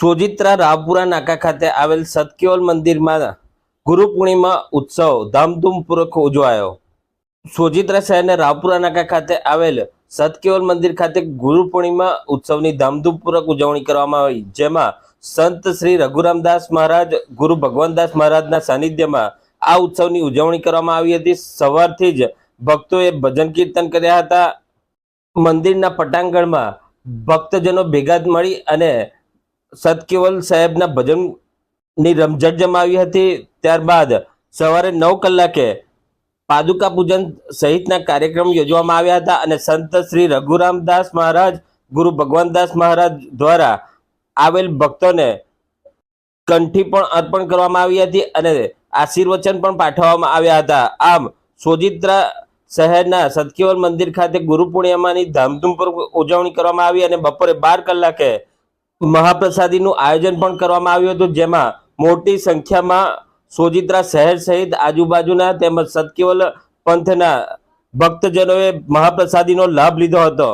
સોજિત્રા રાવપુરા નાકા ખાતે આવેલ સતકેવલ મંદિરમાં ગુરુ પૂર્ણિમા ઉત્સવ ધામધૂમપૂર્વક ઉજવાયો. સોજિત્રા શહેરના રાવપુરા નાકા ખાતે આવેલ સતકેવલ મંદિર ખાતે ગુરુ પૂર્ણિમા ઉત્સવની ધામધૂમપૂર્વક ઉજવણી કરવામાં આવી. જેમાં સંત શ્રી રઘુરામદાસ મહારાજ, ગુરુ ભગવાનદાસ મહારાજના સાનિધ્યમાં આ ઉત્સવની ઉજવણી કરવામાં આવી હતી. સવારથી જ ભક્તોએ ભજન કીર્તન કર્યા હતા. મંદિરના પટાંગણમાં ભક્તજનો ભેગા મળી અને સતકેવલ સાહેબના ભજનની રમઝટ જમાવી હતી. ત્યારબાદ સવારે નવ કલાકે પાદુકા પૂજન સહિતના કાર્યક્રમ યોજવામાં આવ્યા હતા અને સંત શ્રી રઘુરામદાસ મહારાજ, ગુરુ ભગવાનદાસ મહારાજ દ્વારા આવેલ ભક્તોને કંઠી પણ અર્પણ કરવામાં આવી હતી અને આશીર્વચન પણ પાઠવવામાં આવ્યા હતા. આમ, સોજિત્રા શહેરના સતકેવલ મંદિર ખાતે ગુરુ પૂર્ણિમાની ધામધૂમપૂર્વક ઉજવણી કરવામાં આવી અને બપોરે બાર કલાકે મહાપ્રસાદીનું આયોજન પણ કરવામાં આવ્યું હતું, જેમાં મોટી સંખ્યામાં સોજિત્રા શહેર સહિત આજુબાજુના તેમજ સતકેવલ પંથના ભક્તજનોએ મહાપ્રસાદીનો લાભ લીધો હતો.